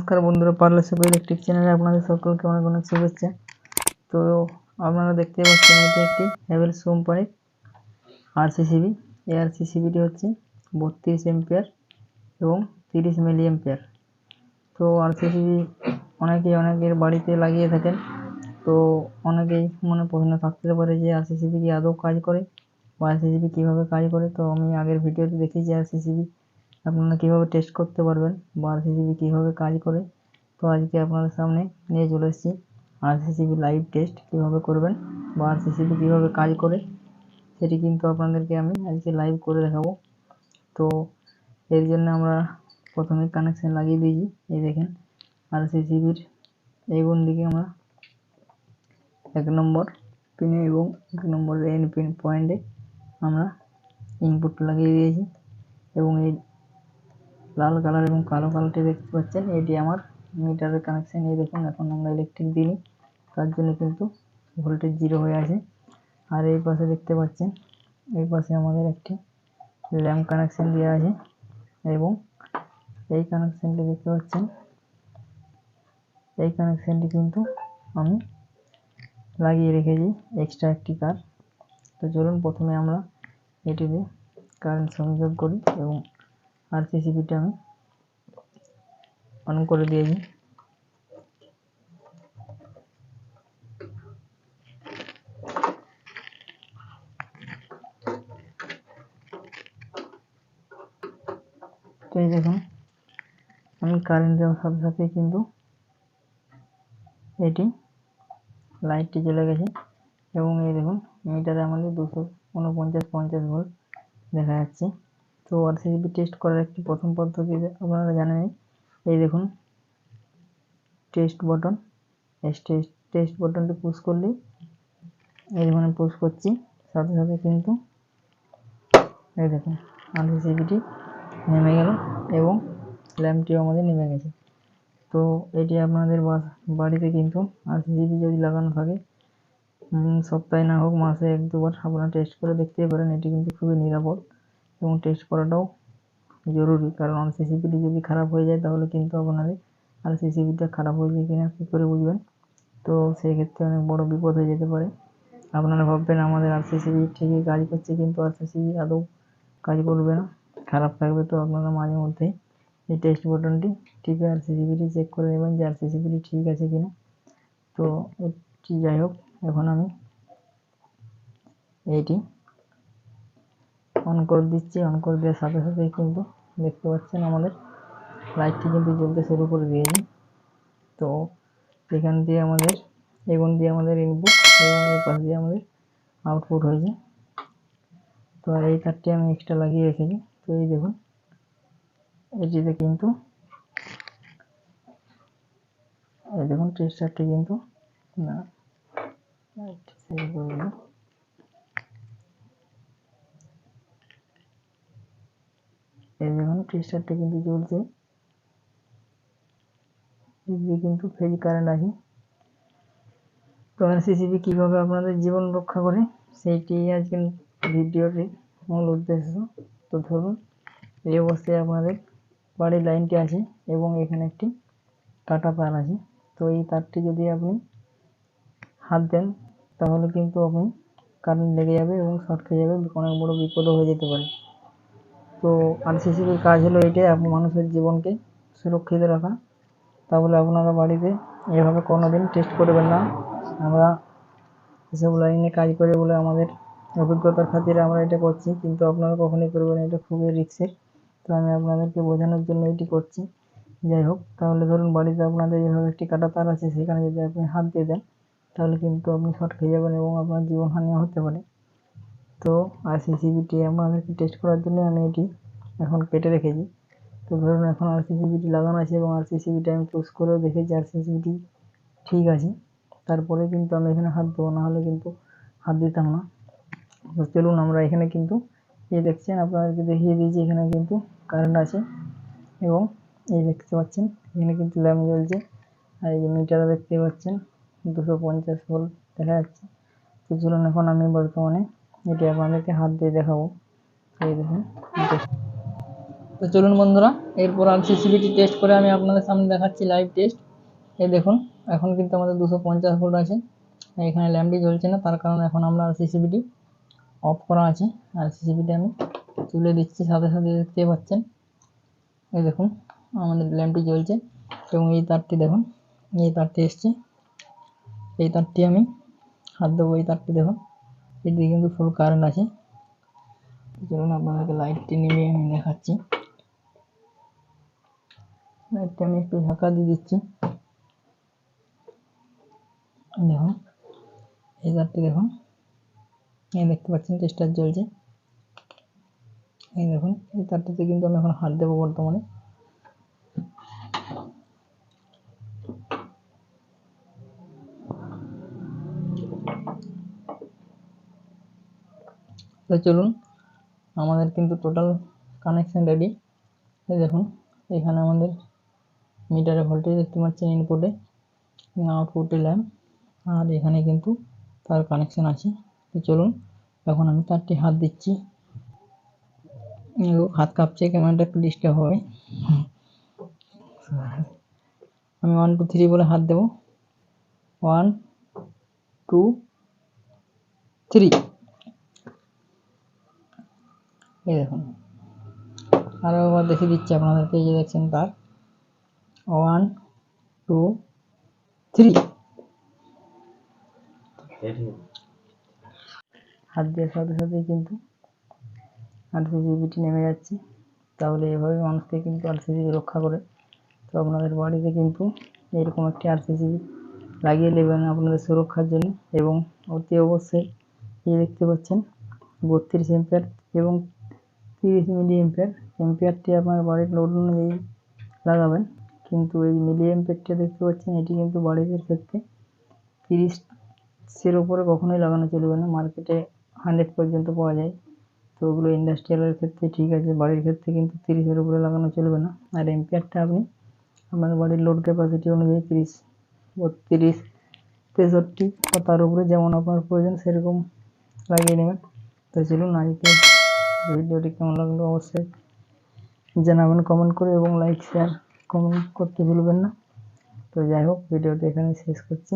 নমস্কার বন্ধুরা parlour shop electric চ্যানেলে আপনাদের সকলকে অনেক অনেক শুভেচ্ছা। তো আপনারা দেখতে পাচ্ছেন এটি একটি হ্যাভেলস কোম্পানির আরসিসিবি এই আরসিসিবিটি হচ্ছে বত্রিশ এম্পিয়ার এবং তিরিশ মিলি এম্পিয়ার তো আরসিসিবি অনেকেই অনেকের বাড়িতে লাগিয়ে থাকেন। তো অনেকেই মনে প্রশ্ন থাকতে পারে যে আরসিসিবি কি আদৌ কাজ করে বা আরসিসিবি কীভাবে কাজ করে। তো আমি আগের ভিডিওতে দেখিয়েছি আরসিসিবি আপনারা কীভাবে টেস্ট করতে পারবেন? বা আরসিসিবি কীভাবে কাজ করে? তো আজকে আপনাদের সামনে নিয়ে চলে এসেছি। আরসিসিবি লাইভ টেস্ট কীভাবে করবেন বা আরসিসিবি কীভাবে কাজ করে, সেটি কিন্তু আপনাদেরকে আমি আজকে লাইভ করে দেখাবো। তো এর জন্য আমরা প্রথমে কানেকশান লাগিয়ে দিয়েছি। এই দেখেন আরসিসিবির এই কোন দিকে আমরা এক নম্বর পিনে এবং এক নম্বর এন পিন পয়েন্টে আমরা ইনপুট লাগিয়ে দিয়েছি। এবং এই লাল কালার এবং কালো কালারটি দেখতে পাচ্ছেন। এটি আমার মিটারের কানেকশান এই দেখুন। এখন আমরা ইলেকট্রিক দিইনি তার জন্য কিন্তু ভোল্টেজ জিরো হয়ে আছে। আর এই পাশে দেখতে পাচ্ছেন, এই পাশে আমাদের একটি ল্যাম্প কানেকশান দেওয়া আছে এবং এই কানেকশানটি দেখতে পাচ্ছেন। এই কানেকশানটি কিন্তু আমি লাগিয়ে রেখেছি এক্সট্রা একটি কার তো চলুন প্রথমে আমরা এটিতে কারেন্ট সংযোগ করি এবং আরসিসিবিটা আমি অন করে দিয়েছি তো এই দেখুন, আমি কারেন্ট দেওয়ার সাথে সাথে কিন্তু এটি লাইটটি জ্বলে গেছে। এবং এই দেখুন মিটারে আমাদের দুশো উনপঞ্চাশ পঞ্চাশ ভোল্ট দেখা যাচ্ছে। তো আরসিবি টেস্ট করার একটি প্রথম পদ্ধতি আপনারা জানেনই এই। দেখুন টেস্ট বটন টেস্ট টেস্ট বটনটি পুশ করলেই এই দেখুন পুশ করছি। সাথে সাথে কিন্তু এই দেখুন আরসিবিটি নেমে গেল এবং ল্যাম্পটিও আমাদের নেমে গেছে। তো এটি আপনাদের বাড়িতে কিন্তু আরসিবি যদি লাগানো থাকে সপ্তাহে না হোক মাসে এক দুবার আপনারা টেস্ট করে দেখতেই পারেন। এটি কিন্তু খুবই নিরাপদ। এবং টেস্ট করাটাও জরুরি। কারণ সিসিপিটি যদি খারাপ হয়ে যায়, তাহলে কিন্তু আপনাদের আর সিসিপিটা খারাপ হয়ে যায় কিনা কী করে বুঝবেন? তো সেই ক্ষেত্রে অনেক বড় বিপদ হয়ে যেতে পারে। আপনারা ভাববেন আমাদের আর সিসিবি ঠিকই কাজ করছে, কিন্তু আর সিসিবি আদৌ কাজ করবে না। খারাপ থাকবে তো আপনারা মাঝে মধ্যেই এই টেস্ট বাটনটি টিপে আর সিসিপিটি চেক করে নেবেন যে আর সিসিপিটি ঠিক আছে কিনা। তো যাই হোক, এখন আমি এইটি অন করে দিচ্ছি, অন করে দেওয়ার সাথে সাথেই কিন্তু দেখতে পাচ্ছেন আমাদের লাইটটি কিন্তু জ্বলতে শুরু করে দিয়েছি। তো এখান দিয়ে আমাদের, এগুন দিয়ে আমাদের ইনপুট এবং এই পাশ দিয়ে আমাদের আউটপুট হয়েছে। তো এই তারটি আমি এক্সট্রা লাগিয়ে রেখেছি। তো এই দেখুন, এটিতে কিন্তু, এই দেখুন টেস্টারটি কিন্তু, না সেভ করব এই দেখুন টেস্টারটা কিন্তু চলছে এদিকে কিন্তু ফেজ কারেন্ট আছে। তো সিসিবি কীভাবে আপনাদের জীবন রক্ষা করে সেইটি আজকের ভিডিওটির মূল উদ্দেশ্য। তো ধরুন, এই অবস্থায় আপনাদের বাড়ির লাইনটি আছে এবং এখানে একটি কাটা তার আছে। তো এই তারটি যদি আপনি হাত দেন, তাহলে কিন্তু আপনি কারেন্ট লেগে যাবে এবং শর্ট খেয়ে যাবে, অনেক বড় বিপদও হয়ে যেতে পারে। তো আর আরসিসিবির কাজ হলো এটাই মানুষের জীবনকে সুরক্ষিত রাখা। তাহলে আপনারা বাড়িতে এভাবে কোনো দিন টেস্ট করবেন না। আমরা এসব লাইনে কাজ করে বলে আমাদের অভিজ্ঞতার খাতিরে আমরা এটা করছি, কিন্তু আপনারা কখনোই করবেন এটা খুবই রিক্সের তো আমি আপনাদেরকে বোঝানোর জন্য এটি করছি। যাই হোক, তাহলে ধরুন বাড়িতে আপনাদের এভাবে একটি কাটা তার আছে, সেখানে যদি আপনি হাত দিয়ে দেন, তাহলে কিন্তু আপনি শর্ট খেয়ে যাবেন এবং আপনার জীবনহানিও হতে পারে। তো আরসিসিবিটি আমাদেরকে টেস্ট করার জন্য আমি এটি এখন কেটে রেখেছি। তো ধরুন এখন আরসিসিবিটি লাগানো আছে এবং আরসিসিবিটি আমি পুশ করেও দেখেছি আরসিসিবিটি ঠিক আছে। তারপরে কিন্তু আমি এখানে হাত দেবো, না হলে কিন্তু হাত দিতাম না। তো চলুন আমরা এখানে কিন্তু এই দেখছেন, আপনাদেরকে দেখিয়ে দিয়েছি এখানে কিন্তু কারেন্ট আছে এবং এই দেখতে পাচ্ছেন, এখানে কিন্তু ল্যাম্প জ্বলছে। আর এই যে মিটারও দেখতে পাচ্ছেন, দুশো পঞ্চাশ ভোল্ট দেখা যাচ্ছে। তো চলুন এখন আমি বর্তমানে এটি আপনাদেরকে হাত দিয়ে দেখাবো। এই দেখুন তো চলুন বন্ধুরা, এরপর আরসিসিবিটি টেস্ট করে আমি আপনাদের সামনে দেখাচ্ছি লাইভ টেস্ট এই দেখুন, এখন কিন্তু আমাদের দুশো পঞ্চাশ ভোল্ট আছে। এখানে ল্যাম্পটি জ্বলছে না, তার কারণে এখন আমরা আরসিসিবিটি অফ করা আছে। আরসিসিবিটি আমি তুলে দিচ্ছি, সাথে সাথে দেখতে পাচ্ছেন। এই দেখুন, আমাদের ল্যাম্পটি জ্বলছে। এবং এই তারটি দেখুন, এই তারটি এসছে। এই তারটি আমি হাত দেবো, এই তারটি দেখুন। এটি কিন্তু ফুল কারেন্ট আছে। চলুন আপনাদেরকে লাইটটি নিভিয়ে আমি দেখাচ্ছি। লাইটটা আমি একটু ঢাকা দিয়ে দিচ্ছি। দেখুন, এই তারটি দেখুন। এই দেখতে পাচ্ছেন টেস্টার জ্বলছে। এই দেখুন, এই তারটিতে কিন্তু আমি এখন হাত দেবো বর্তমানে। তো চলুন, আমাদের কিন্তু টোটাল কানেকশন রেডি দেখুন, এখানে আমাদের মিটারে ভোল্টেজ দেখতে পাচ্ছেন ইনপুটে আউটপুটে ল্যাম্প আর এখানে কিন্তু তার কানেকশন আছে। তো চলুন, এখন আমি তারটি হাত দিচ্ছি। হাত কাঁপছে ক্যামেরাটা একটু ডিস্টার্ব হবে আমি ওয়ান টু থ্রি বলে হাত দেবো। ওয়ান টু থ্রি এই দেখুন আরও একবার দেখে দিচ্ছি আপনাদেরকে এই যে দেখছেন তার। ওয়ান টু থ্রি হাত দেওয়ার সাথে সাথেই কিন্তু আরসিসিবিটি নেমে যাচ্ছে। তাহলে এভাবে মানুষকে কিন্তু আরসিসিবি রক্ষা করে তো আপনাদের বাড়িতে কিন্তু এরকম একটি আরসিসিবি লাগিয়ে নেবেন আপনাদের সুরক্ষার জন্য এবং অতি অবশ্যই এই দেখতে পাচ্ছেন বত্রিশ এম্পিয়ার এবং তিরিশ মিলি এম্পিয়ার এম্পিয়ারটি আপনার বাড়ির লোড অনুযায়ী লাগাবেন। কিন্তু এই মিলি এম্পিয়ারটা দেখতে পাচ্ছেন, এটি কিন্তু বাড়ির ক্ষেত্রে তিরিশের ওপরে কখনোই লাগানো চলবে না। মার্কেটে হান্ড্রেড পর্যন্ত পাওয়া যায়। তো ওগুলো ইন্ডাস্ট্রিয়ালের ক্ষেত্রে ঠিক আছে, বাড়ির ক্ষেত্রে কিন্তু তিরিশের উপরে লাগানো চলবে না। আর এম্পিয়ারটা আপনি আপনার বাড়ির লোড ক্যাপাসিটি অনুযায়ী তিরিশ, বত্রিশ, তেষট্টি বা তার উপরে যেমন আপনার প্রয়োজন সেরকম লাগিয়ে নেবেন। তো চলুন আজকে ভিডিওটি কেমন লাগল অবশ্যই জানাবেন কমেন্ট করে এবং লাইক শেয়ার কমেন্ট করতে ভুলবেন না। তো যাই হোক, ভিডিওটি এখানে শেষ করছি।